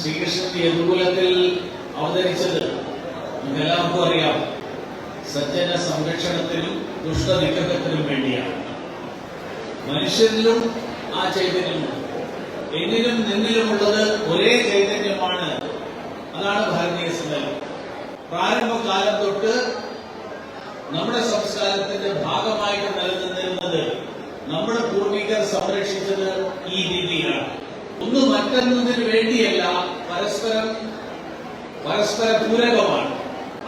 ശ്രീകൃഷ്ണൻ യദുകുലത്തിൽ അവതരിച്ചത് ഇതെല്ലാവർക്കും അറിയാം. സജ്ജന സംരക്ഷണത്തിനും ദുഷ്ടനിഗ്രഹത്തിനും വേണ്ടിയാണ്. മനുഷ്യരിലും ആ ചൈതന്യമുണ്ട്. എന്നിലും നിന്നിലുമുള്ളത് ഒരേ ചൈതന്യമാണ്. അതാണ് ഭാരതീയ സങ്കല്പം പ്രാരംഭകാലം തൊട്ട് നമ്മുടെ സംസ്കാരത്തിന്റെ ഭാഗമായിട്ട് നിലനിന്നിരുന്നത് നമ്മുടെ പൂർവികർ സംരക്ഷിച്ചത് ഈ രീതിയിലാണ്. ഒന്ന് മറ്റൊന്നതിന് വേണ്ടിയല്ല പരസ്പരം പരസ്പര പൂരകമാണ്.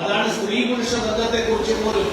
അതാണ് സ്ത്രീ പുരുഷ ബന്ധത്തെ കുറിച്ച് പോലും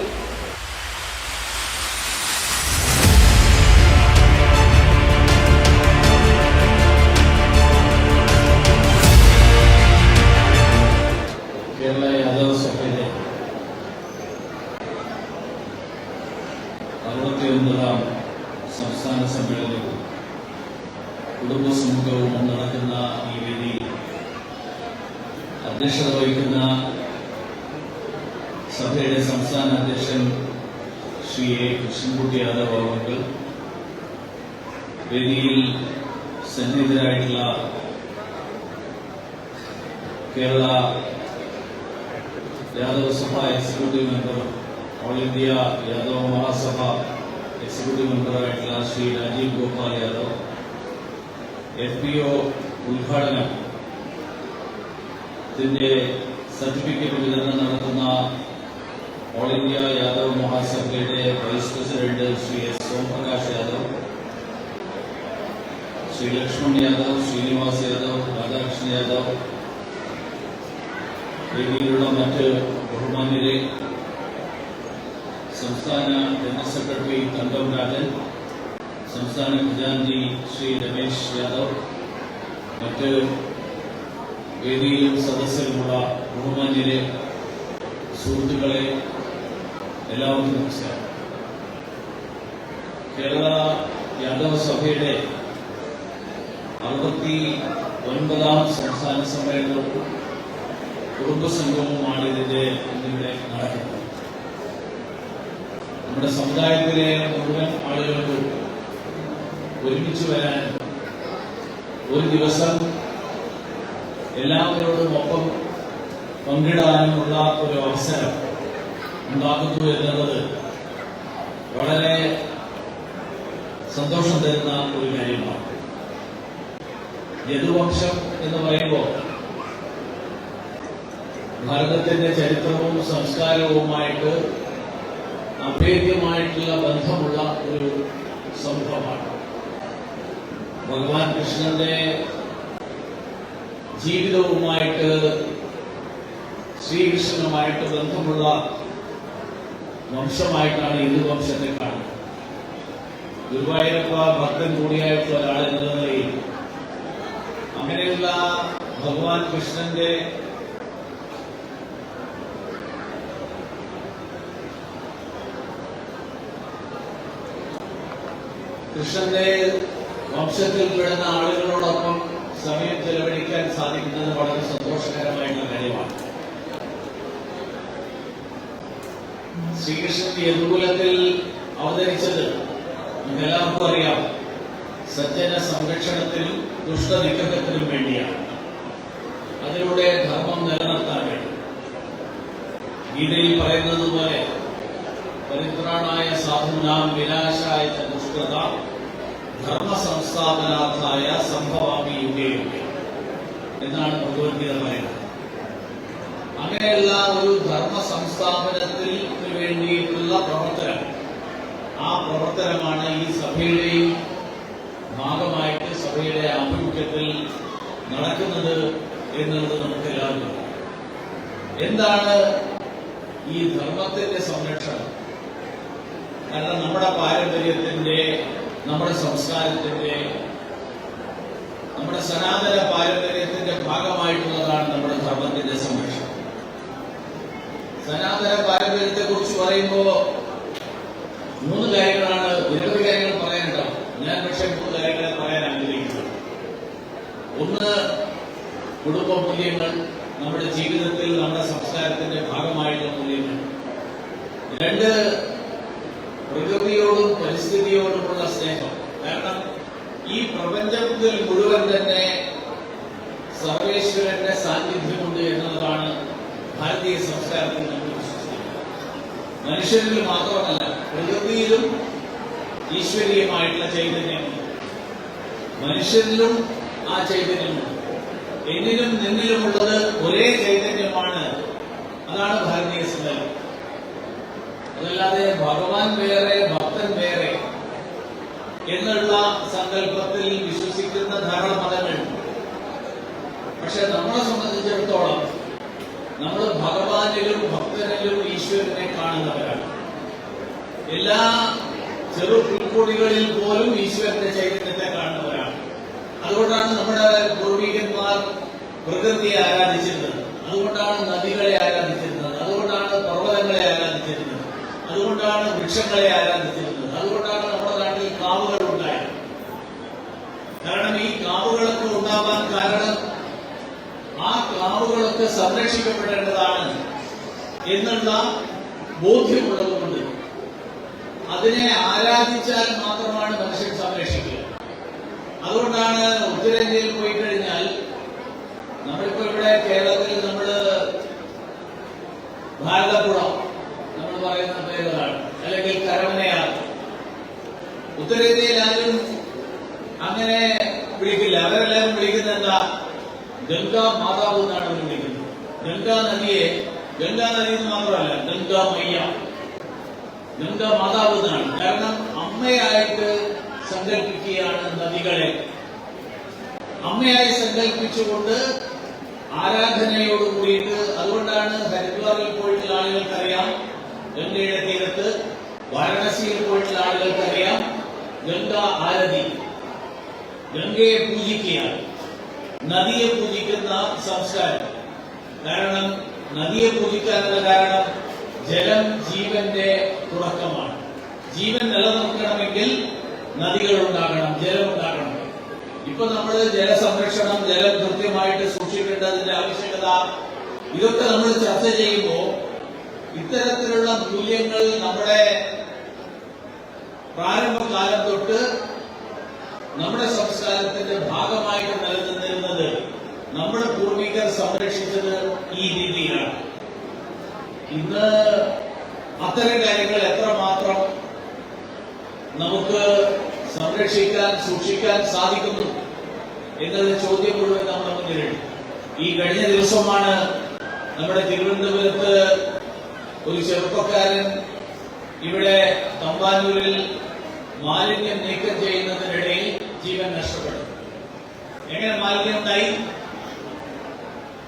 ഇതിന്റെ സർട്ടിഫിക്കറ്റ് വിതരണം നടത്തുന്ന all India Yadav മഹാസഭയുടെ vice president Shri S Somprakash Yadav Shri Laxman Yadav Srinivas Yadav Radhakrishnan Yadav ഡൽഹിയിലുള്ള മറ്റ് ബഹുമാന്യരെ സംസ്ഥാന ജനറൽ സെക്രട്ടറി തങ്കം രാജൻ സംസ്ഥാന ഖജാൻജി ശ്രീ രമേശ് യാദവ് മറ്റ് വേദിയിലും സദസ്സിലുമുള്ള ബഹുമാന്യരെ സുഹൃത്തുക്കളെ എല്ലാവർക്കും നമസ്കാരം. കേരള യാദവ സഭയുടെ അറുപത്തി ഒൻപതാം സംസ്ഥാന സമ്മേളനവും കുടുംബസംഗമവുമാണ് ഇതിന്റെ ഇന്നിവിടെ നടക്കുന്നത്. നമ്മുടെ സമുദായത്തിലെ മുഴുവൻ ആളുകൾക്കും ഒരുമിച്ച് വരാൻ ഒരു ദിവസം എല്ലാവരോടും ഒപ്പം പങ്കിടാനുമുള്ള ഒരു അവസരം ഉണ്ടാകുന്നു എന്നുള്ളത് വളരെ സന്തോഷം തരുന്ന ഒരു കാര്യമാണ്. യദുവംശം എന്ന് പറയുമ്പോൾ ഭാരതത്തിന്റെ ചരിത്രവും സംസ്കാരവുമായിട്ട് അഭേദ്യമായിട്ടുള്ള ബന്ധമുള്ള ഒരു സംഭവമാണ് ഭഗവാൻ കൃഷ്ണന്റെ ജീവിതവുമായിട്ട് ശ്രീകൃഷ്ണനുമായിട്ട് ബന്ധമുള്ള വംശമായിട്ടാണ് ഹിന്ദു വംശത്തെ കാണുന്നത്. ഗുരുവായൂരപ്പ ഭക്തൻ കൂടിയായിട്ടുള്ള ഒരാൾ എന്ന അങ്ങനെയുള്ള ഭഗവാൻ കൃഷ്ണന്റെ കൃഷ്ണന്റെ വംശത്തിൽ പെടുന്ന ആളുകളോടൊപ്പം സമയം ചെലവഴിക്കാൻ സാധിക്കുന്നത് വളരെ സന്തോഷകരമായിട്ടുള്ള കാര്യമാണ്. ശ്രീകൃഷ്ണൻ യദുകുലത്തിൽ അവതരിച്ചത് ഇതെല്ലാവർക്കും അറിയാം. സജ്ജന സംരക്ഷണത്തിനും ദുഷ്ടനിഗ്രഹത്തിനും വേണ്ടിയാണ്. അതിലൂടെ ധർമ്മം നിലനിർത്താൻ വേണ്ടി ഗീതയിൽ പറയുന്നത് പോലെ പരിത്രാണായ സാധുനാം വിനാശായ ദുഷ്കൃത ധർമ്മ സംസ്ഥാപനാർത്ഥായ സംഭവാമി യുഗേ എന്നാണ് ഭഗവത്ഗീത പറയുന്നത്. അങ്ങനെയുള്ള ഒരു ധർമ്മ സംസ്ഥാപനത്തിൽ വേണ്ടിയിട്ടുള്ള പ്രവർത്തനം. ആ പ്രവർത്തനമാണ് ഈ സഭയുടെയും ഭാഗമായിട്ട് സഭയുടെ ആഭിമുഖ്യത്തിൽ നടക്കുന്നത് എന്നുള്ളത് നമുക്ക് എല്ലാവർക്കും എന്താണ് ഈ ധർമ്മത്തിന്റെ സംരക്ഷണം? കാരണം നമ്മുടെ പാരമ്പര്യത്തിന്റെ നമ്മുടെ സംസ്കാരത്തിന്റെ നമ്മുടെ സനാതന പാരമ്പര്യത്തിന്റെ ഭാഗമായിട്ടുള്ളതാണ് നമ്മുടെ ധർമ്മത്തിന്റെ സംരക്ഷണം. സനാതന പാരമ്പര്യത്തെ കുറിച്ച് പറയുമ്പോൾ മൂന്ന് കാര്യങ്ങളാണ് നിരവധി കാര്യങ്ങൾ പറയാനുണ്ടാവും ഞാൻ പക്ഷെ മൂന്ന് കാര്യങ്ങളെ പറയാൻ ആഗ്രഹിക്കുന്നത് ഒന്ന് കുടുംബ മൂല്യങ്ങൾ നമ്മുടെ ജീവിതത്തിൽ നമ്മുടെ സംസ്കാരത്തിന്റെ ഭാഗമായിട്ടുള്ള മൂല്യങ്ങൾ. രണ്ട് പ്രകൃതിയോടും പരിസ്ഥിതിയോടുമുള്ള സ്നേഹം. കാരണം ഈ പ്രപഞ്ചത്തിൽ മുഴുവൻ തന്നെ സർവേശ്വരന്റെ സാന്നിധ്യമുണ്ട് എന്നതാണ് ഭാരതീയ സംസ്കാരത്തിൽ നമ്മൾ മനുഷ്യരിൽ മാത്രമല്ല പ്രകൃതിയിലും ഈശ്വരീയമായിട്ടുള്ള ചൈതന്യമുണ്ട്. മനുഷ്യരിലും ആ ചൈതന്യമുണ്ട്. എന്നിലും നിന്നിലുമുള്ളത് ഒരേ ചൈതന്യമാണ്. അതാണ് ഭാരതീയ സങ്കല്പം അതല്ലാതെ ഭഗവാൻ വേറെ ഭക്തൻ വേറെ എന്നുള്ള സങ്കല്പത്തിൽ വിശ്വസിക്കുന്ന ധാരാളം മതങ്ങളുണ്ട് പക്ഷെ നമ്മളെ സംബന്ധിച്ചിടത്തോളം നമ്മൾ ഭഗവാനിലും ഭക്തനിലും ഈശ്വരനെ കാണുന്നവരാണ്. എല്ലാ ചെറു പുൽക്കൊടികളിൽ പോലും ഈശ്വരന്റെ ചൈതന്യത്തെ കാണുന്നവരാണ്. അതുകൊണ്ടാണ് നമ്മുടെ പൂർവികന്മാർ പ്രകൃതിയെ ആരാധിച്ചിരുന്നത്. അതുകൊണ്ടാണ് നദികളെ ആരാധിച്ചിരുന്നത്. അതുകൊണ്ടാണ് പർവതങ്ങളെ ആരാധിച്ചിരുന്നത്. അതുകൊണ്ടാണ് വൃക്ഷങ്ങളെ ആരാധിച്ചിരുന്നത്. അതുകൊണ്ടാണ് നമ്മുടെ നാട്ടിൽ കാവുകൾ ഉണ്ടായത്. കാരണം ഈ കാവുകളൊക്കെ ഉണ്ടാവാൻ കാരണം ആ കാവുകളൊക്കെ സംരക്ഷിക്കപ്പെടേണ്ടതാണ് എന്നുള്ള ബോധ്യമുള്ളതുകൊണ്ട് അതിനെ ആരാധിച്ചാൽ മാത്രമാണ് മനുഷ്യൻ സംരക്ഷിക്കുക. അതുകൊണ്ടാണ് ഉത്തരേന്ത്യയിൽ പോയി കഴിഞ്ഞാൽ നമ്മളിപ്പോ ഇവിടെ കേരളത്തിൽ നമ്മൾ ഭാരതപ്പുഴ നമ്മൾ പറയുന്ന പേരുകളാണ് അല്ലെങ്കിൽ കരമനയാർ ഉത്തരേന്ത്യയിൽ ആരും അങ്ങനെ വിളിക്കില്ല. അവരെല്ലാവരും വിളിക്കുന്നത് എന്താ? ഗംഗാ മാതാവ് എന്നാണ് അവർ വിളിക്കുന്നത്. ഗംഗാ നദിയെ ഗംഗാ നദി എന്ന് മാത്രമല്ല ഗംഗാ മയ്യ ഗംഗാ മാതാവ് എന്നാണ്. കാരണം അമ്മയായിട്ട് സങ്കല്പിക്കുകയാണ് നദികളെ. അമ്മയായി സങ്കല്പിച്ചുകൊണ്ട് ആരാധനയോട് കൂടിയിട്ട് അതുകൊണ്ടാണ് ഹരിദ്വാറിൽ പോയിട്ടുള്ള ആളുകൾക്കറിയാം ഗംഗയുടെ തീരത്ത് വാരണസിയിൽ പോയിട്ടുള്ള ആളുകൾക്കറിയാം ഗംഗ ആരതി. ഗംഗയെ പൂജിക്കുകയാണ്. നദിയെ പൂജിക്കുന്ന സംസ്കാരം. കാരണം നദിയെ പൂജിക്കാനുള്ള കാരണം ജലം ജീവന്റെ തുടക്കമാണ്. ജീവൻ നിലനിർത്തണമെങ്കിൽ നദികൾ ഉണ്ടാകണം ജലം ഉണ്ടാകണം ഇപ്പൊ നമ്മൾ ജലസംരക്ഷണം ജലം കൃത്യമായിട്ട് സൂക്ഷിക്കേണ്ടതിന്റെ ആവശ്യകത ഇതൊക്കെ നമ്മൾ ചർച്ച ചെയ്യുമ്പോൾ ഇത്തരത്തിലുള്ള മൂല്യങ്ങൾ നമ്മുടെ പ്രാരംഭകാലം തൊട്ട് നമ്മുടെ സംസ്കാരത്തിന്റെ ഭാഗമായിട്ട് നിലനിന്നിരുന്നത് നമ്മുടെ പൂർവികർ സംരക്ഷിച്ചത് ഈ രീതിയാണ് ഇന്ന് അത്തരം കാര്യങ്ങൾ എത്രമാത്രം നമുക്ക് സംരക്ഷിക്കാൻ സൂക്ഷിക്കാൻ സാധിക്കുന്നു എന്നുള്ള ചോദ്യം മുഴുവൻ നമ്മുടെ മുന്നിലുണ്ട്. ഈ കഴിഞ്ഞ ദിവസമാണ് നമ്മുടെ തിരുവനന്തപുരത്ത് ഒരു ചെറുപ്പക്കാരൻ ഇവിടെ തമ്പാനൂരിൽ മാലിന്യം നീക്കം ചെയ്യുന്നതിനിടയിൽ ജീവൻ നഷ്ടപ്പെട്ടു. എങ്ങനെ മാലിന്യം ഉണ്ടായി?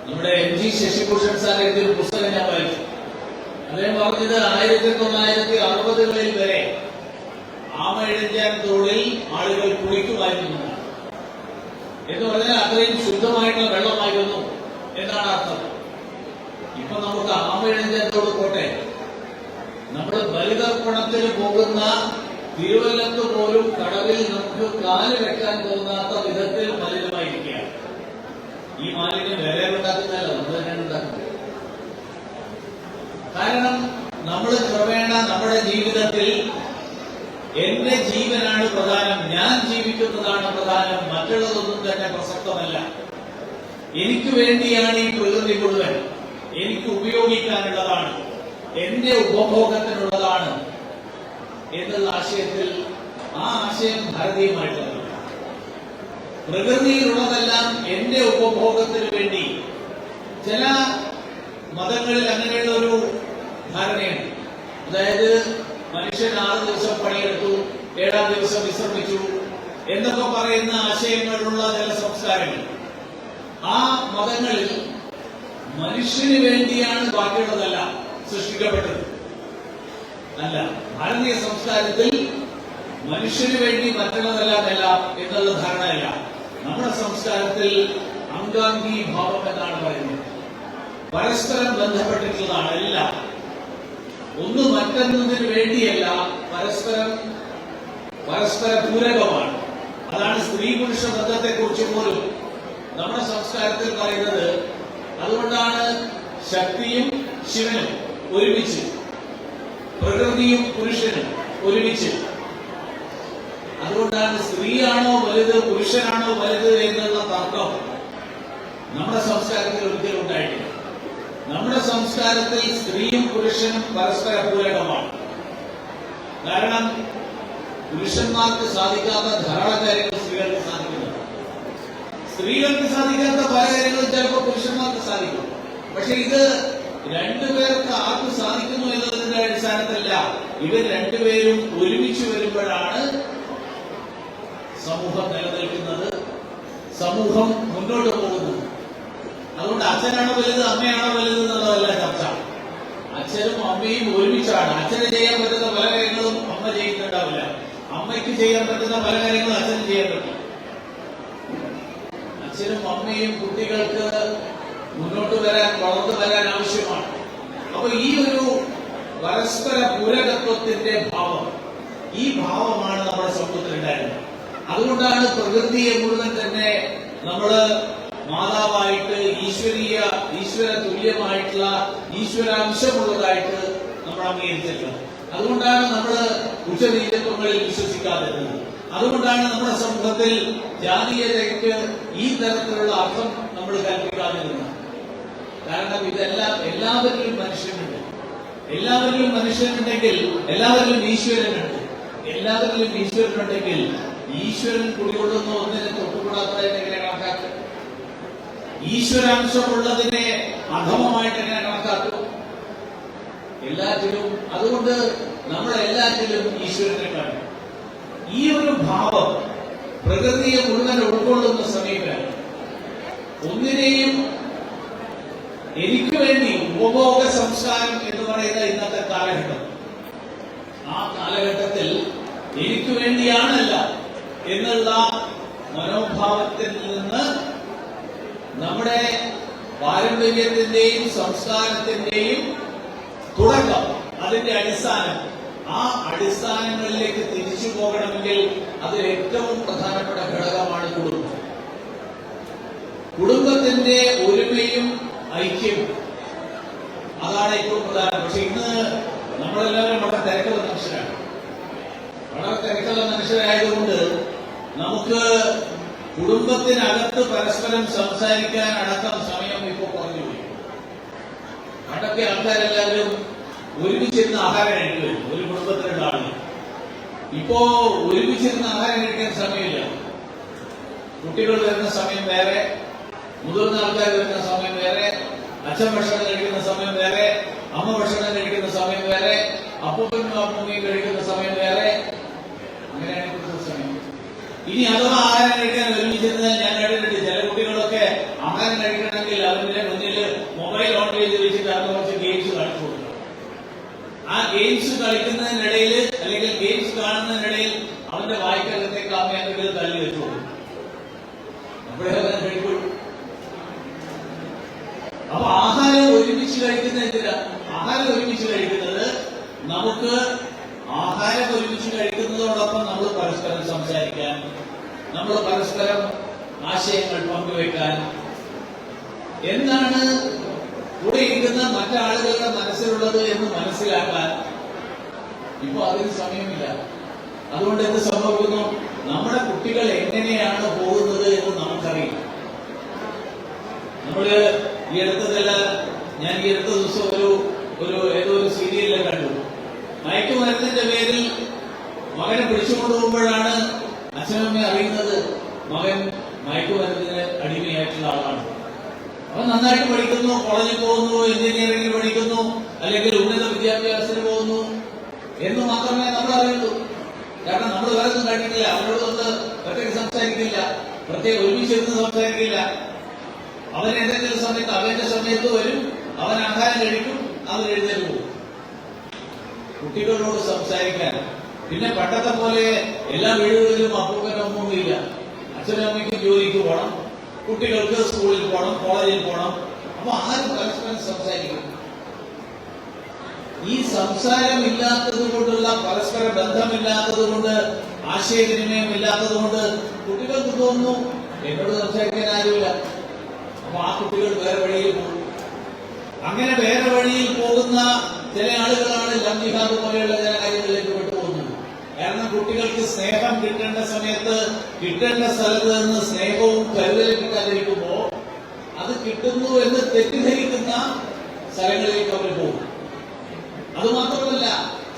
നമ്മുടെ എം ജി ശശിഭൂഷൺ സാർ എഴുതിയ ഒരു പുസ്തകം ഞാൻ വായിച്ചു. അദ്ദേഹം പറഞ്ഞത് ആയിരത്തി തൊള്ളായിരത്തി അറുപതുകളിൽ വരെ ആമയിഴഞ്ചാൻ തോടിൽ ആളുകൾ കുളിക്കുമായിരുന്നു. എന്ന് പറഞ്ഞാൽ അത്രയും ശുദ്ധമായിട്ടുള്ള വെള്ളമായിരുന്നു എന്നാണ് അർത്ഥം. ഇപ്പൊ നമുക്ക് ആമയിഴഞ്ചാൻ തോട് പോട്ടെ? നമ്മൾ ബലിതർപ്പണത്തിന് പോകുന്ന തിരുവല്ലത്ത് പോലും കടലിൽ നമുക്ക് കാൽ വെക്കാൻ തോന്നാത്ത വിധത്തിൽ മലിനമായിരിക്കുകയാണ്. ഈ മാലിന്യം വില ഉണ്ടാക്കുന്നതല്ല നമ്മൾ തന്നെയാണ് ഉണ്ടാക്കുന്നത്. കാരണം നമ്മൾ ക്രമേണ നമ്മുടെ ജീവിതത്തിൽ എന്റെ ജീവനാണ് പ്രധാനം ഞാൻ ജീവിക്കുന്നതാണ് പ്രധാനം മറ്റുള്ളതൊന്നും തന്നെ പ്രസക്തമല്ല. എനിക്ക് വേണ്ടിയാണ് ഈ പ്രകൃതി മുഴുവൻ. എനിക്ക് ഉപയോഗിക്കാനുള്ളതാണ്. എന്റെ ഉപഭോഗത്തിനുള്ളതാണ് എന്നുള്ള ആശയത്തിൽ ആ ആശയം ഭാരതീയമായിട്ടുള്ളത് പ്രകൃതിയിലുള്ളതെല്ലാം എന്റെ ഉപഭോഗത്തിന് വേണ്ടി ചില മതങ്ങളിൽ അങ്ങനെയുള്ള ഒരു ധാരണയുണ്ട്. അതായത് മനുഷ്യൻ ആറ് ദിവസം പണിയെടുത്തു ഏഴാം ദിവസം വിശ്രമിച്ചു എന്നൊക്കെ പറയുന്ന ആശയങ്ങളുള്ള ചില സംസ്കാരങ്ങൾ. ആ മതങ്ങളിൽ മനുഷ്യന് വേണ്ടിയാണ് ബാക്കിയുള്ളതല്ല. സൃഷ്ടിക്കപ്പെട്ടത്. അല്ല ഭാരതീയ സംസ്കാരത്തിൽ മനുഷ്യന് വേണ്ടി മറ്റുള്ളതല്ല എന്നുള്ള ധാരണയല്ല. നമ്മുടെ സംസ്കാരത്തിൽ അംഗാംഗി ഭാവം എന്നാണ് പറയുന്നത്. പരസ്പരം ബന്ധപ്പെട്ടിട്ടുള്ളതാണ് എല്ലാം. ഒന്ന് മറ്റൊന്നതിന് വേണ്ടിയല്ല പരസ്പരം പരസ്പര പൂരകമാണ്. അതാണ് സ്ത്രീ പുരുഷ ബന്ധത്തെ കുറിച്ച് പോലും നമ്മുടെ സംസ്കാരത്തിൽ പറയുന്നത്. അതുകൊണ്ടാണ് ശക്തിയും ശിവനും ഒരുമിച്ച്. പ്രകൃതിയും പുരുഷനും ഒരുമിച്ച്. അതുകൊണ്ടാണ് സ്ത്രീയാണോ വലുത് പുരുഷനാണോ വലുത് എന്നുള്ള തർക്കം. നമ്മുടെ സംസ്കാരത്തിൽ ഒരിക്കലും ഉണ്ടായിട്ടില്ല. നമ്മുടെ സംസ്കാരത്തിൽ സ്ത്രീയും പുരുഷനും പരസ്പര പൂരകമാണ് കാരണം പുരുഷന്മാർക്ക് സാധിക്കാത്ത ധാരാളം കാര്യങ്ങൾ സ്ത്രീകൾക്ക് സാധിക്കുന്നുണ്ട് സ്ത്രീകൾക്ക് സാധിക്കാത്ത പല കാര്യങ്ങളും ചിലപ്പോൾ പുരുഷന്മാർക്ക് സാധിക്കും. പക്ഷെ ഇത് രണ്ടുപേർക്ക് ആർക്ക് സാധിക്കുന്നു എന്നതിന്റെ അടിസ്ഥാനത്തിലല്ല. ഇവർ രണ്ടുപേരും ഒരുമിച്ച് വരുമ്പോഴാണ് സമൂഹം നിലനിൽക്കുന്നത്. സമൂഹം മുന്നോട്ട് പോകുന്നത്. അതുകൊണ്ട് അച്ഛനാണോ വലുത് അമ്മയാണോ വലുത് എന്നുള്ളതല്ല ചർച്ച. അച്ഛനും അമ്മയും ഒരുമിച്ചാണ്. അച്ഛന് ചെയ്യാൻ പറ്റുന്ന പല കാര്യങ്ങളും അമ്മ ചെയ്യുന്നുണ്ടാവില്ല. അമ്മയ്ക്ക് ചെയ്യാൻ പറ്റുന്ന പല കാര്യങ്ങളും അച്ഛന് ചെയ്യാൻ പറ്റില്ല. അച്ഛനും അമ്മയും കുട്ടികൾക്ക് മുന്നോട്ട് വരാൻ വളർന്നു വരാൻ ആവശ്യമാണ്. അപ്പൊ ഈ ഒരു പരസ്പര പൂരകത്വത്തിന്റെ ഭാവം ഈ ഭാവമാണ് നമ്മുടെ സമൂഹത്തിൽ ഉണ്ടായിരുന്നത്. അതുകൊണ്ടാണ് പ്രകൃതിയെ മുഴുവൻ തന്നെ നമ്മൾ മാതാവായിട്ട് ഈശ്വരീയ ഈശ്വര തുല്യമായിട്ടുള്ള ഈശ്വരാംശമുള്ളതായിട്ട് നമ്മൾ അംഗീകരിച്ചിട്ടുള്ളത് അതുകൊണ്ടാണ് നമ്മൾ ഉച്ചനീചത്വങ്ങളിൽ വിശ്വസിക്കാതിരുന്നത്. അതുകൊണ്ടാണ് നമ്മുടെ സമൂഹത്തിൽ ജാതീയതയ്ക്ക് ഈ തരത്തിലുള്ള അർത്ഥം നമ്മൾ കൽപ്പിക്കാതിരുന്നത്. കാരണം ഇതെല്ലാം എല്ലാവരിലും മനുഷ്യനുണ്ട് എല്ലാവരിലും മനുഷ്യനുണ്ടെങ്കിൽ എല്ലാവരിലും ഈശ്വരനുണ്ട്. എല്ലാവരിലും ഈശ്വരനുണ്ടെങ്കിൽ ഈശ്വരൻ കുടികൊള്ളുന്ന ഒന്നിനെ തൊട്ടുകൂടാത്തതായിട്ട് എങ്ങനെ കണക്കാക്കും? ഈശ്വരാംശമുള്ളതിനെ അധമമായിട്ട് എങ്ങനെ കണക്കാക്കും? എല്ലാറ്റിലും അതുകൊണ്ട് നമ്മൾ എല്ലാറ്റിലും ഈശ്വരനെ കാണും. ഈ ഒരു ഭാവം പ്രകൃതിയെ മുഴുവൻ ഉൾക്കൊള്ളുന്ന സമീപനം ഒന്നിനെയും എനിക്ക് വേണ്ടി ഉപഭോഗ സംസ്കാരം എന്ന് പറയുന്ന ഇന്നത്തെ കാലഘട്ടം. ആ കാലഘട്ടത്തിൽ എനിക്ക് വേണ്ടിയാണല്ല എന്നുള്ള മനോഭാവത്തിൽ നിന്ന് നമ്മുടെ പാരമ്പര്യത്തിന്റെയും സംസ്കാരത്തിന്റെയും തുടക്കം അതിന്റെ അടിസ്ഥാനം. ആ അടിസ്ഥാനങ്ങളിലേക്ക് തിരിച്ചു പോകണമെങ്കിൽ അതിൽ ഏറ്റവും പ്രധാനപ്പെട്ട ഘടകമാണ് കുടുംബം. കുടുംബത്തിന്റെ ഒരുമയും ഐക്യവും അതാണ് ഏറ്റവും പ്രധാനം. പക്ഷെ ഇന്ന് നമ്മളെല്ലാവരും വളരെ തിരക്കുള്ള മനുഷ്യരാണ്. വളരെ തിരക്കുള്ള മനുഷ്യരായതുകൊണ്ട് നമുക്ക് കുടുംബത്തിനകത്ത് പരസ്പരം സംസാരിക്കാൻ അടക്കം സമയം ഇപ്പോൾ കുറഞ്ഞു പണ്ടൊക്കെ ആൾക്കാരെല്ലാവരും ഒരുമിച്ചിരുന്ന് ആഹാരം കഴിക്കുക ഒരു കുടുംബത്തിലുള്ള ആളുകൾ. ഇപ്പോ ഒരുമിച്ചിരുന്ന് ആഹാരം കഴിക്കാൻ സമയമില്ല. കുട്ടികൾ വരുന്ന സമയം വേറെ മുതിർന്ന ആൾക്കാർ വരുന്ന സമയം വേറെ അച്ഛൻ ഭക്ഷണം കഴിക്കുന്ന സമയം വേറെ അമ്മ ഭക്ഷണം കഴിക്കുന്ന സമയം വേറെ അപ്പൂപ്പനും അമ്മൂമ്മയും കഴിക്കുന്ന സമയം വേറെ. അങ്ങനെയാണ് ഇപ്പോഴത്തെ സമയം. ഇനി അഥവാ ആഹാരം കഴിക്കാൻ ഒരുമിച്ചിരുന്നാൽ ഞാൻ കണ്ടിട്ടുണ്ട് ചില കുട്ടികളൊക്കെ ആഹാരം കഴിക്കണമെങ്കിൽ അവരുടെ മുന്നിൽ മൊബൈൽ ഓൺ ചെയ്ത് വെച്ചിട്ട് അത് കുറച്ച് ഗെയിംസ് കളിച്ചു ആ ഗെയിംസ് കളിക്കുന്നതിനിടയിൽ അല്ലെങ്കിൽ ഗെയിംസ് കാണുന്നതിനിടയിൽ അവന്റെ വായിക്കകത്തേക്ക് അമ്മ അപ്പൊ ആഹാരം ഒരുമിച്ച് കഴിക്കുന്ന എന്തിനാ? ആഹാരം ഒരുമിച്ച് കഴിക്കുന്നത് നമുക്ക് ആഹാരം ഒരുമിച്ച് കഴിക്കുന്നതോടൊപ്പം നമ്മൾ പരസ്പരം സംസാരിക്കാൻ നമ്മൾ പരസ്പരം ആശയങ്ങൾ പങ്കുവെക്കാൻ. എന്താണ് കൂടെ ഇരിക്കുന്ന മറ്റാളുകളുടെ മനസ്സിലുള്ളത് എന്ന് മനസ്സിലാക്കാൻ ഇപ്പൊ അതിന് സമയമില്ല. അതുകൊണ്ട് എന്ത് സംഭവിക്കുന്നു? നമ്മുടെ കുട്ടികൾ എങ്ങനെയാണ് പോകുന്നത് എന്ന് നമുക്കറിയാം നമ്മൾ ഈ അടുത്തതല്ല ഞാൻ ഈ അടുത്ത ദിവസം ഒരു ഒരു ഏതോ ഒരു സീരിയലിൽ കണ്ടു. മയക്കുമരുന്നിന്റെ പേരിൽ മകനെ പിടിച്ചുകൊണ്ടു പോകുമ്പോഴാണ് അച്ഛനമ്മ അറിയുന്നത് മകൻ മയക്കുമരുന്നിന് അടിമയായിട്ടുള്ള ആളാണ്. അവൻ നന്നായിട്ട് പഠിക്കുന്നു കോളേജിൽ പോകുന്നു എഞ്ചിനീയറിംഗിൽ പഠിക്കുന്നു അല്ലെങ്കിൽ ഉന്നത വിദ്യാഭ്യാസത്തിന് പോകുന്നു എന്ന് മാത്രമേ നമ്മൾ അറിയുള്ളൂ. കാരണം നമ്മൾ വേറെ ഒന്നും കണ്ടിട്ടില്ല. അവരോട് ഒന്ന് പ്രത്യേകം സംസാരിക്കില്ല. പ്രത്യേകം ഒരുമിച്ചിരുന്ന് സംസാരിക്കില്ല. അവൻ എന്തെങ്കിലും സമയത്ത് അവന്റെ സമയത്ത് വരും. അവൻ ആഹാരം കഴിക്കും അവൻ എഴുന്നേറ്റ് പോകും. കുട്ടികളോട് സംസാരിക്കാൻ. പിന്നെ പണ്ടത്തെ പോലെ എല്ലാ വീടുകളിലും അപ്പൂപ്പനും അമ്മൂമ്മ ഇല്ല. അച്ഛനും അമ്മയ്ക്കും ജോലിക്ക് പോകണം കുട്ടികൾക്ക് സ്കൂളിൽ പോകണം കോളേജിൽ പോകണം അപ്പൊ ആരും പരസ്പരം സംസാരിക്കും ഈ സംസാരം ഇല്ലാത്തത് കൊണ്ടുള്ള പരസ്പര ബന്ധമില്ലാത്തത് കൊണ്ട് ആശയവിനിമയം ഇല്ലാത്തത് കൊണ്ട് കുട്ടികൾക്ക് തോന്നുന്നു എന്നോട് സംസാരിക്കാൻ ആരുമില്ല. അപ്പൊ ആ കുട്ടികൾ വേറെ വഴിയിൽ പോകും. അങ്ങനെ വേറെ വഴിയിൽ പോകുന്ന ചില ആളുകളാണ് ലം പോലെയുള്ള ചില കാര്യങ്ങളിലേക്ക് പെട്ടുപോകുന്നത്. കാരണം കുട്ടികൾക്ക് സ്നേഹം കിട്ടേണ്ട സമയത്ത് കിട്ടേണ്ട സ്ഥലത്ത് നിന്ന് സ്നേഹവും കരുതലും കിട്ടാതിരിക്കുമ്പോ അത് കിട്ടുന്നു എന്ന് തെറ്റിദ്ധരിക്കുന്ന സ്ഥലങ്ങളിലേക്ക് അവർ പോകും. അതുമാത്രമല്ല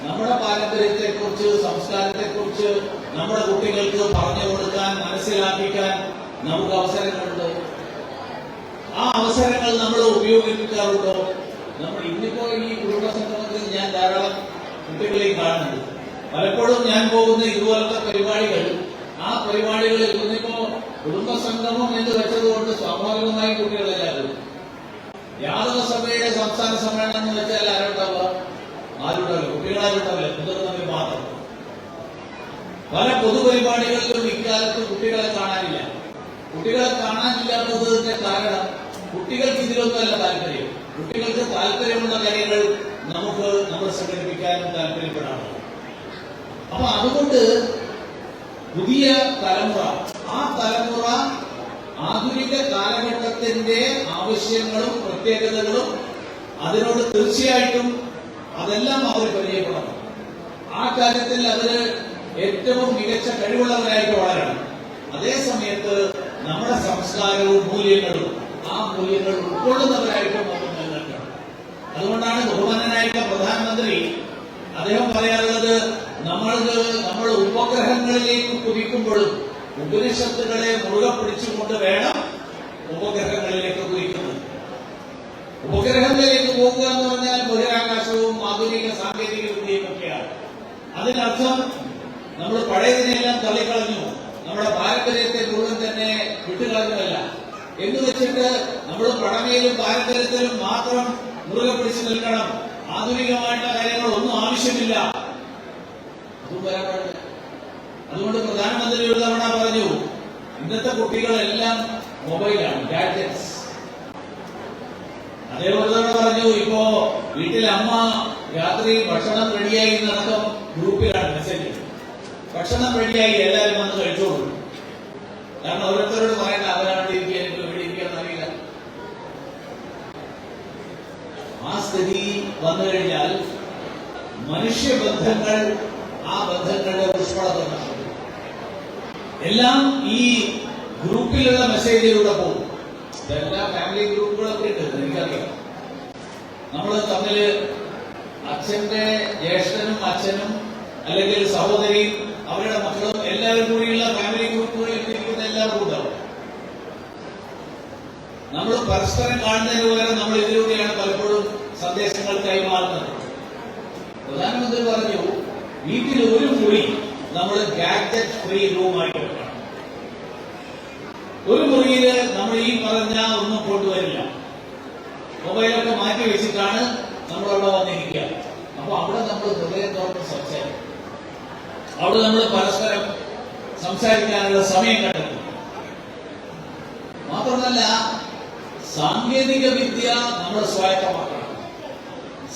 നമ്മുടെ പാരമ്പര്യത്തെ കുറിച്ച് സംസ്കാരത്തെ കുറിച്ച് നമ്മുടെ കുട്ടികൾക്ക് പറഞ്ഞു കൊടുക്കാൻ മനസ്സിലാക്കിക്കാൻ നമുക്ക് അവസരങ്ങളുണ്ട്. ആ അവസരങ്ങൾ നമ്മൾ ഉപയോഗിക്കാറുണ്ടോ? നമ്മൾ ഇന്നിപ്പോ ഈ കുടുംബ സംഗമത്തിൽ ഞാൻ ധാരാളം കുട്ടികളെയും കാണുന്നുണ്ട്. പലപ്പോഴും ഞാൻ പോകുന്ന ഇതുപോലത്തെ പരിപാടികൾ ആ പരിപാടികളിൽ ഇന്നിപ്പോ കുടുംബ സംഗമം എന്ന് വെച്ചതുകൊണ്ട് സ്വാഭാവികമായി കുട്ടികളെല്ലാവരും യാദവ സഭയുടെ സംസ്ഥാന സമ്മേളനം എന്ന് വെച്ചാൽ ആരുണ്ടാവുക? ആരുണ്ടാവില്ല. കുട്ടികളാരുണ്ടാവില്ല. മുതിർന്നവർ മാത്രം. പല പൊതുപരിപാടികളിലും ഇക്കാലത്ത് കുട്ടികളെ കാണാനില്ല. കുട്ടികളെ കാണാനില്ലാത്തതിന്റെ കാരണം കുട്ടികൾക്ക് ഇതിലൊന്നുമല്ല താല്പര്യം. കുട്ടികൾക്ക് താല്പര്യമുള്ള കാര്യങ്ങൾ നമുക്ക് നമ്മൾ സംഘടിപ്പിക്കാനും താല്പര്യപ്പെടാറുണ്ട്. അപ്പൊ അതുകൊണ്ട് പുതിയ തലമുറ ആ തലമുറ ആധുനിക കാലഘട്ടത്തിന്റെ ആവശ്യങ്ങളും പ്രത്യേകതകളും അതിനോട് തീർച്ചയായിട്ടും അതെല്ലാം അവർ പരിചയപ്പെടണം. ആ കാര്യത്തിൽ അവർ ഏറ്റവും മികച്ച കഴിവുള്ളവരായിട്ട് വളരണം. അതേ സമയത്ത് നമ്മുടെ സംസ്കാരവും മൂല്യങ്ങളും ആ മൂല്യങ്ങൾ ഉൾക്കൊള്ളുന്നവരായിട്ടും അതുകൊണ്ടാണ് ബഹുമാനനായിട്ടുള്ള പ്രധാനമന്ത്രി അദ്ദേഹം പറയാറുള്ളത് നമ്മൾക്ക് നമ്മൾ ഉപഗ്രഹങ്ങളിലേക്ക് കുതിക്കുമ്പോഴും ഉപനിഷത്തുകളെ മുറുകെ പിടിച്ചുകൊണ്ട് വേണം ഉപഗ്രഹങ്ങളിലേക്ക് കുതിക്കുന്നത്. ഉപഗ്രഹങ്ങളിലേക്ക് പോകുക എന്ന് പറഞ്ഞാൽ ബഹിരാകാശവും ആധുനിക സാങ്കേതിക വിദ്യയും ഒക്കെയാണ്. അതിനർത്ഥം നമ്മൾ പഴയതിനെല്ലാം തള്ളിക്കളഞ്ഞു. നമ്മുടെ പാരമ്പര്യത്തെ മുഴുവൻ തന്നെ വിട്ടുകളഞ്ഞതല്ല എന്ന് വെച്ചിട്ട് നമ്മൾ പഴമയിലും പാരമ്പര്യത്തിലും മാത്രം മുറുകെ പിടിച്ചു നിൽക്കണം. ആധുനികമായിട്ടുള്ള കാര്യങ്ങൾ ഒന്നും ആവശ്യമില്ല അതുകൊണ്ട് പ്രധാനമന്ത്രി ഒരു തവണ പറഞ്ഞു ഇന്നത്തെ കുട്ടികളെല്ലാം മൊബൈലാണ് ഗാഡ്ജറ്റ്സ്. അതേപോലെ തന്നെ പറഞ്ഞു ഇപ്പോ വീട്ടിൽ അമ്മ രാത്രി ഭക്ഷണം റെഡിയായി നടക്കം ഗ്രൂപ്പിലാണ് മെസ്സേജ് ഭക്ഷണം റെഡിയായി എല്ലാവരും വന്ന് കഴിച്ചോളൂ. കാരണം ഓരോരുത്തരോട് പറയേണ്ട അവരാണ് ഇരിക്കുക എനിക്ക് ഇവിടെ ഇരിക്കാൻ അറിയില്ല ആ സ്ഥിതി വന്നു കഴിഞ്ഞാൽ മനുഷ്യബന്ധങ്ങൾ ആ ബന്ധങ്ങളുടെ ഊഷ്മളത എല്ലാം ഈ ഗ്രൂപ്പിലുള്ള മെസ്സേജിലൂടെ പോകും. എല്ലാ ഫാമിലി ഗ്രൂപ്പുകളൊക്കെ ഉണ്ട് എനിക്കറിയാം. നമ്മൾ തമ്മിൽ അച്ഛന്റെ ജ്യേഷ്ഠനും അച്ഛനും അല്ലെങ്കിൽ സഹോദരിയും അവരുടെ മക്കളും എല്ലാവരും കൂടിയുള്ള ഫാമിലി ഗ്രൂപ്പുകളിൽ ഇരിക്കുന്ന എല്ലാവരും ഉണ്ടാവും. നമ്മൾ പരസ്പരം കാണുന്നതിന് പകരം നമ്മൾ ഇതിലൂടെയാണ് സന്ദേശങ്ങൾ കൈമാറുന്നത്. പ്രധാനമന്ത്രി പറഞ്ഞു വീട്ടിൽ ഒരു മുറി നമ്മൾ ഗാഡ്ജറ്റ് ഫ്രീ റൂമായി വെക്കണം. ഒരു മുറിയിൽ നമ്മൾ ഈ പറഞ്ഞ ഒന്നും കൊണ്ടുവരില്ല. മൊബൈലൊക്കെ മാറ്റി വെച്ചിട്ടാണ് നമ്മൾ അവിടെ വന്നിരിക്കുക. അപ്പൊ അവിടെ നമ്മൾ ഹൃദയത്തോട്ട് സംസാരിക്കും. അവിടെ നമ്മൾ പരസ്പരം സംസാരിക്കാനുള്ള സമയം കണ്ടെത്തും. മാത്രമല്ല സാങ്കേതിക വിദ്യ നമ്മൾ സ്വായത്തമാക്കണം.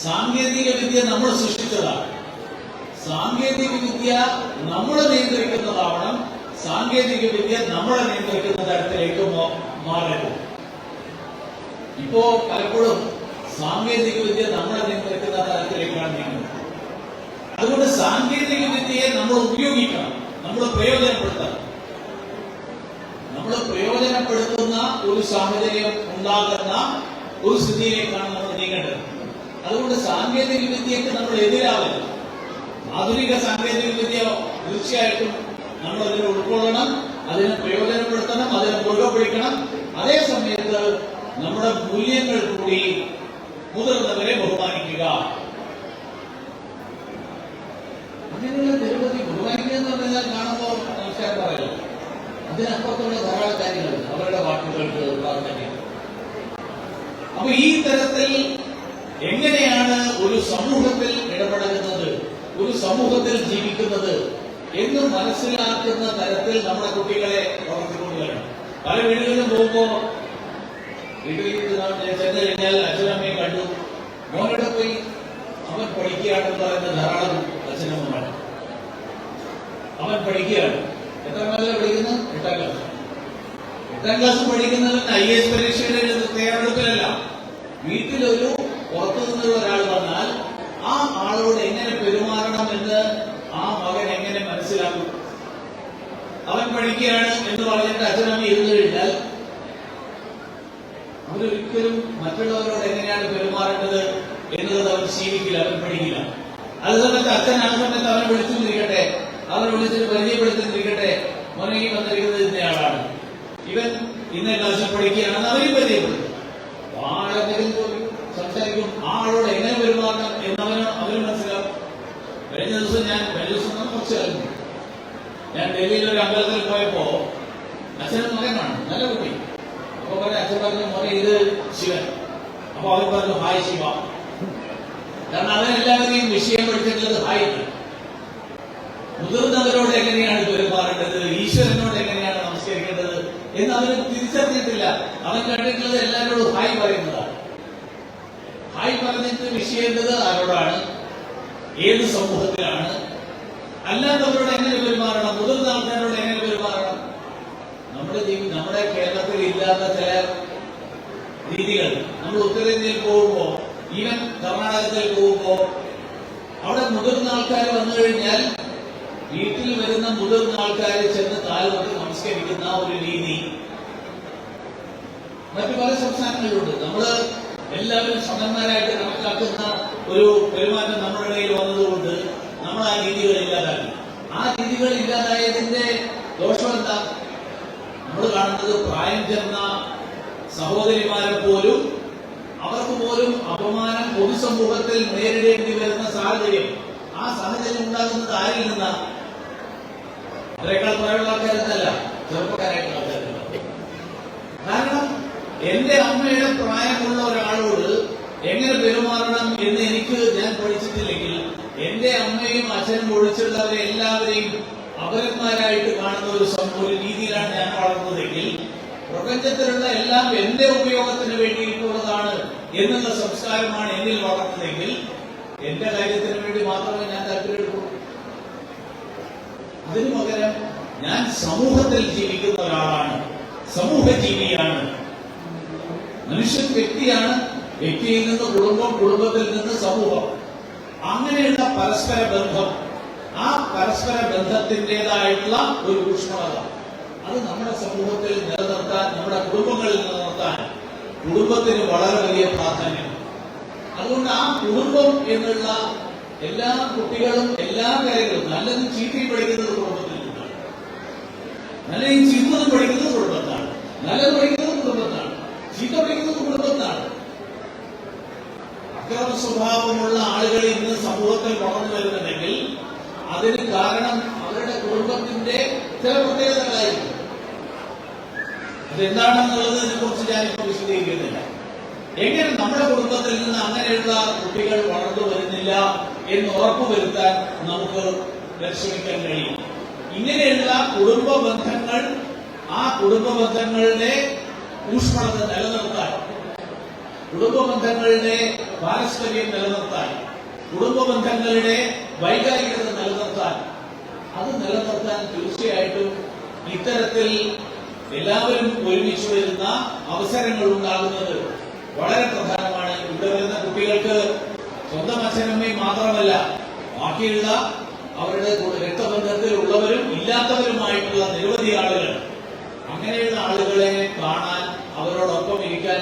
സാങ്കേതിക വിദ്യ നമ്മൾ സൃഷ്ടിച്ചതാണ്. സാങ്കേതിക വിദ്യ നമ്മളെ നിയന്ത്രിക്കുന്നതാവണം. സാങ്കേതിക വിദ്യ നമ്മളെ നിയന്ത്രിക്കുന്ന തരത്തിലേക്ക് മാറരുത്. ഇപ്പോ പലപ്പോഴും സാങ്കേതിക വിദ്യ നമ്മളെ നിയന്ത്രിക്കുന്ന തരത്തിലേക്കാണ് നീങ്ങുന്നത്. അതുകൊണ്ട് സാങ്കേതിക വിദ്യയെ നമ്മൾ ഉപയോഗിക്കണം. നമ്മൾ പ്രയോജനപ്പെടുത്തണം. നമ്മൾ പ്രയോജനപ്പെടുത്തുന്ന ഒരു സാഹചര്യം ഉണ്ടാകുന്ന ഒരു സ്ഥിതിയിലേക്കാണ് നമ്മൾ നീങ്ങേണ്ടത്. അതുകൊണ്ട് സാങ്കേതിക വിദ്യക്ക് നമ്മൾ എതിരാവരുത്. ആധുനിക സാങ്കേതിക വിദ്യ തീർച്ചയായിട്ടും നമ്മൾ അതിനെ ഉൾക്കൊള്ളണം അതിനെ പ്രയോജനപ്പെടുത്തണം അതിനെ പിടിക്കണം അതേ സമയത്ത് നമ്മുടെ മൂല്യങ്ങൾ കൂടി മുതിർന്നവരെ ബഹുമാനിക്കുക. അങ്ങനെയുള്ള നിരവധി ബഹുമാനിക്കുക എന്ന് പറഞ്ഞാൽ കാണുമ്പോൾ നമസ്കാരം പറയല്ലോ അതിനപ്പുറത്തുള്ള ധാരാളം കാര്യങ്ങളുണ്ട് അവരുടെ വാക്കുകൾക്ക് പ്രാധാന്യം അപ്പൊ ഈ തരത്തിൽ എങ്ങനെയാണ് ഒരു സമൂഹത്തിൽ ഇടപെടുന്നത് ഒരു സമൂഹത്തിൽ ജീവിക്കുന്നത് എന്ന് മനസ്സിലാക്കുന്ന തരത്തിൽ നമ്മുടെ കുട്ടികളെ വളർത്തിക്കൊണ്ടുവരണം. പല വീടുകളിലും പോകുമ്പോ വീട്ടിൽ ചെന്ന് കഴിഞ്ഞാൽ അച്ഛനമ്മയെ കണ്ടു. മോനോടെ പോയി അവൻ പഠിക്കുകയാണെന്ന് പറയുന്ന ധാരാളം അച്ഛനമ്മമാർ. അവൻ പഠിക്കുകയാണ്. എത്ര ക്ലാസ്സിലാണ് പഠിക്കുന്നത്? എട്ടാം ക്ലാസ്. എട്ടാം ക്ലാസ് പഠിക്കുന്നവൻ ഐ എസ് പരീക്ഷയുടെ എഴുതുന്ന തയ്യാറെടുപ്പിലല്ല വീട്ടിലൊരു പുറത്തു നിന്നുള്ള ഒരാൾ വന്നാൽ ആ ആളോട് എങ്ങനെ പെരുമാറണമെന്ന് ആ മകൻ എങ്ങനെ മനസ്സിലാക്കും അവൻ പഠിക്കുകയാണ് എന്ന് പറഞ്ഞിട്ട് അച്ഛനമ്മ ഇരുന്നു കഴിഞ്ഞാൽ അവർ ഒരിക്കലും മറ്റുള്ളവരോട് എങ്ങനെയാണ് പെരുമാറേണ്ടത് എന്നുള്ളത് അവൻ ശീലിക്കില്ല അവൻ പഠിക്കില്ല അത് ആ സമയത്ത് അവനെ വിളിച്ചിരിക്കട്ടെ. അവനെ വിളിച്ചിട്ട് പരിചയപ്പെടുത്തിരിക്കട്ടെ മോനെ ഈ വന്നിരിക്കുന്നത് ആളാണ്. ഇവൻ ഇന്ന ക്ലാസ്സിൽ പഠിക്കുകയാണെന്ന് അവരും പരിചയപ്പെടുത്തും ആളെന്തെങ്കിലും സംസാരിക്കും. ആ ആളോട് എങ്ങനെ പെരുമാറണം എന്നവന് അവന് മനസ്സിലാവും. കഴിഞ്ഞ ദിവസം ഞാൻ കഴിഞ്ഞ ദിവസം കുറച്ച് കഴിഞ്ഞു ഞാൻ ഡൽഹിയിൽ ഒരു അമ്പലത്തിൽ പോയപ്പോ അച്ഛനും മകനാണ് നല്ല കുട്ടി. അപ്പൊ പറഞ്ഞു അച്ഛൻ പറഞ്ഞു മോനെ ഇത് ശിവൻ. അപ്പൊ അവൻ പറഞ്ഞു ഹായ് ശിവ. കാരണം എല്ലാവരെയും വിഷയം ഹായ് എന്ന്. മുതിർന്നവരോട് എങ്ങനെയാണ് പെരുമാറേണ്ടത് ഈശ്വരനോട് എങ്ങനെയാണ് നമസ്കരിക്കേണ്ടത്? എന്ന് അവന് തിരിച്ചറിഞ്ഞിട്ടില്ല. അവൻ കണ്ടിട്ടുള്ളത് എല്ലാവരോടും ഹായ് പറയുന്നതാണ്. ഹായ് പറഞ്ഞിട്ട് വിഷയേണ്ടത് ആരോടാണ്? ഏത് സമൂഹത്തിലാണ്? അല്ലാത്തവരോട് എങ്ങനെ പെരുമാറണം? മുതിർന്ന ആൾക്കാരോട് എങ്ങനെ പെരുമാറണം? നമ്മുടെ നമ്മുടെ കേരളത്തിൽ ഇല്ലാത്ത ചില രീതികൾ. നമ്മൾ ഉത്തരേന്ത്യയിൽ പോകുമ്പോ ഈവൻ കർണാടകത്തിൽ പോകുമ്പോൾ അവിടെ മുതിർന്ന ആൾക്കാർ വന്നു കഴിഞ്ഞാൽ വീട്ടിൽ വരുന്ന മുതിർന്ന ആൾക്കാർ ചെന്ന് താലോട്ട് നമസ്കരിക്കുന്ന ഒരു രീതി. മറ്റു പല സംസ്ഥാനങ്ങളിലുണ്ട്. നമ്മൾ എല്ലാവരും സമന്മാരായിട്ട് കണക്കാക്കുന്ന ഒരു പെരുമാറ്റം നമ്മുടെ ഇടയിൽ വന്നതുകൊണ്ട് നമ്മൾ ആ രീതികൾ ഇല്ലാതാക്കി. ആ രീതികൾ ഇല്ലാതായതിന്റെ ദോഷം എന്താ? നമ്മൾ കാണുന്നത് പ്രായം ചെന്ന സഹോദരിമാരെ പോലും അവർക്ക് പോലും അപമാനം പൊതുസമൂഹത്തിൽ നേരിടേണ്ടി വരുന്ന സാഹചര്യം. ആ സാഹചര്യം ഉണ്ടാകുന്നത് ആരിൽ നിന്നാ അവരെക്കാൾ പ്രായമുള്ള ആൾക്കാരെന്നല്ല ചെറുപ്പക്കാരായിട്ടുള്ള ആൾക്കാരുണ്ട്. കാരണം എന്റെ അമ്മയുടെ പ്രായമുള്ള ഒരാളോട് എങ്ങനെ പെരുമാറണം എന്ന് എനിക്ക് ഞാൻ പഠിച്ചിട്ടില്ലെങ്കിൽ എന്റെ അമ്മയും അച്ഛനും ഒഴിച്ചുള്ളവരെ എല്ലാവരെയും അപരന്മാരായിട്ട് കാണുന്ന ഒരു സംഭവ രീതിയിലാണ് ഞാൻ വളർന്നതെങ്കിൽ പ്രപഞ്ചത്തിലുള്ള എല്ലാം എന്റെ ഉപയോഗത്തിന് വേണ്ടിയിട്ടുള്ളതാണ് എന്നുള്ള സംസ്കാരമാണ് എന്നിൽ വളർന്നതെങ്കിൽ എന്റെ കാര്യത്തിന് വേണ്ടി മാത്രമേ ഞാൻ താല്പര്യമുള്ളൂ അതിനു പകരം ഞാൻ സമൂഹത്തിൽ ജീവിക്കുന്ന ഒരാളാണ്. സമൂഹ ജീവിയാണ് മനുഷ്യൻ വ്യക്തിയാണ്. വ്യക്തിയിൽ നിന്ന് കുടുംബം കുടുംബത്തിൽ നിന്ന് സമൂഹം. അങ്ങനെയുള്ള പരസ്പര ബന്ധം. ആ പരസ്പര ബന്ധത്തിന്റെതായിട്ടുള്ള ഒരു ഊഷ്മളത. അത് നമ്മുടെ സമൂഹത്തിൽ നിലനിർത്താൻ നമ്മുടെ കുടുംബങ്ങളിൽ നിലനിർത്താൻ കുടുംബത്തിന് വളരെ വലിയ പ്രാധാന്യം. അതുകൊണ്ട് ആ കുടുംബം എന്നുള്ള എല്ലാ കുട്ടികളും എല്ലാ കാര്യങ്ങളും നല്ലതും ചീത്തയും പഠിക്കുന്നത് കുടുംബത്തിൽ നിന്നാണ്. നല്ലതും ചീത്തതും പഠിക്കുന്നത് കുടുംബത്താണ്. നല്ലത് പഠിക്കുന്നത് കുടുംബത്താണ്. ചീത്ത പഠിക്കുന്നത് കുടുംബത്താണ്. അക്രമ സ്വഭാവമുള്ള ആളുകൾ ഇന്ന് സമൂഹത്തിൽ വളർന്നു വരുന്നുണ്ടെങ്കിൽ അതിന് കാരണം അവരുടെ കുടുംബത്തിന്റെ ചില പ്രത്യേകതകളായിരിക്കും അതെന്താണെന്നുള്ളതിനെ കുറിച്ച് ഞാനിപ്പോ വിശദീകരിക്കുന്നില്ല. എങ്ങനെ നമ്മുടെ കുടുംബത്തിൽ നിന്ന് അങ്ങനെയുള്ള കുട്ടികൾ വളർന്നു വരുന്നില്ല എന്ന് ഉറപ്പുവരുത്താൻ നമുക്ക് പരിശ്രമിക്കാൻ കഴിയും. ഇങ്ങനെയുള്ള കുടുംബ ബന്ധങ്ങൾ ആ കുടുംബ ബന്ധങ്ങളുടെ ഊഷ്മളത നിലനിർത്താൻ കുടുംബ ബന്ധങ്ങളുടെ പാരസ്പര്യം നിലനിർത്താൻ കുടുംബ ബന്ധങ്ങളുടെ വൈകാരികത നിലനിർത്താൻ അത് നിലനിർത്താൻ തീർച്ചയായിട്ടും ഇത്തരത്തിൽ എല്ലാവരും ഒരുമിച്ച് വരുന്ന അവസരങ്ങൾ ഉണ്ടാകുന്നത് വളരെ പ്രധാനമാണ്. ഇവിടെ വരുന്ന കുട്ടികൾക്ക് സ്വന്തം അച്ഛനമ്മയും മാത്രമല്ല ബാക്കിയുള്ള അവരുടെ ഉള്ളവരും ഇല്ലാത്തവരുമായിട്ടുള്ള നിരവധി ആളുകൾ. അങ്ങനെയുള്ള ആളുകളെ കാണാൻ അവരോടൊപ്പം ഇരിക്കാൻ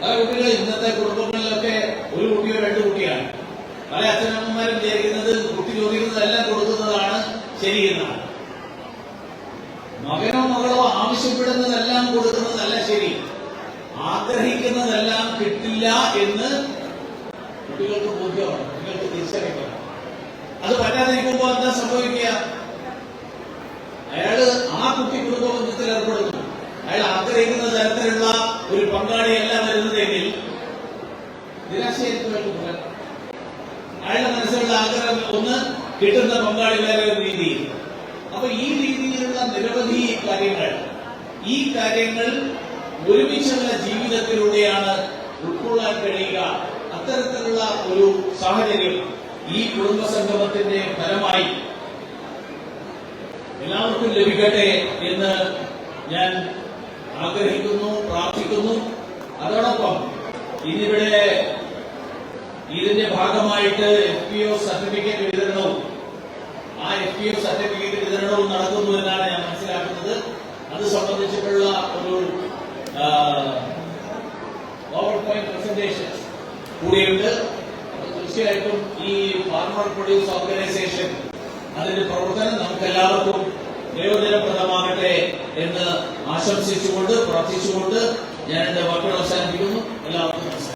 പല കുട്ടികൾ ഇന്നത്തെ കുടുംബങ്ങളിലൊക്കെ ഒരു കുട്ടിയോ രണ്ട് കുട്ടിയാണ്. പല അച്ഛനമ്മമാരും വിചാരിക്കുന്നത് കുട്ടി ചോദിക്കുന്നതെല്ലാം കൊടുക്കുന്നതാണ് ശരിയെന്നാണ് മകനോ മകളോ ആവശ്യപ്പെടുന്നതെല്ലാം കൊടുക്കുന്നതല്ല ശരി. ആഗ്രഹിക്കുന്നതെല്ലാം കിട്ടില്ല എന്ന് കുട്ടികൾക്ക് ബോധ്യമാണ്. കുട്ടികൾക്ക് തിരിച്ചറിയണം. അത് പറ്റാതിരിക്കുമ്പോൾ എന്താ സംഭവിക്കുക? അയാൾ ആ കുട്ടി കുടുംബ ബന്ധത്തിൽ ഏർപ്പെടുന്നു. അയാൾ ആഗ്രഹിക്കുന്ന തരത്തിലുള്ള ഒരു പങ്കാളിയല്ല വരുന്നതെങ്കിൽ നിരാശയായിരിക്കും. അയാളുടെ മനസ്സിലുള്ള ആഗ്രഹം ഒന്ന് കിട്ടുന്ന പങ്കാളി വേറെ രീതി അപ്പൊ ഈ രീതിയിലുള്ള നിരവധി കാര്യങ്ങൾ ഈ കാര്യങ്ങൾ ഒരുമിച്ചുള്ള ജീവിതത്തിലൂടെയാണ് ഉൾക്കൊള്ളാൻ കഴിയുക. അത്തരത്തിലുള്ള ഒരു സാഹചര്യം ഈ കുടുംബ സംഗമത്തിന്റെ ഫലമായി എല്ലാവർക്കും ലഭിക്കട്ടെ എന്ന് ഞാൻ ആഗ്രഹിക്കുന്നു പ്രാർത്ഥിക്കുന്നു. അതോടൊപ്പം ഇന്നിവിടെ ഇതിന്റെ ഭാഗമായിട്ട് എഫ് പി ഒ സർട്ടിഫിക്കറ്റ് വിതരണവും ആ എഫ് പി ഒ സർട്ടിഫിക്കറ്റ് വിതരണവും നടക്കുന്നു എന്നാണ് ഞാൻ മനസ്സിലാക്കുന്നത്. അത് സംബന്ധിച്ചിട്ടുള്ള ഒരു പവർ പോയിന്റ് പ്രസന്റേഷൻ കൂടിയുണ്ട്. തീർച്ചയായിട്ടും ഈ ഫാർമർ പ്രൊഡ്യൂസ് ഓർഗനൈസേഷൻ അതിന്റെ പ്രവർത്തനം നമുക്ക് എല്ലാവർക്കും പ്രയോജനപ്രദമാകട്ടെ എന്ന് ആശംസിച്ചുകൊണ്ട് പ്രാർത്ഥിച്ചുകൊണ്ട് ഞാൻ എന്റെ വാക്കുകൾ അവസാനിപ്പിക്കുന്നു. എല്ലാവർക്കും നമസ്കാരം.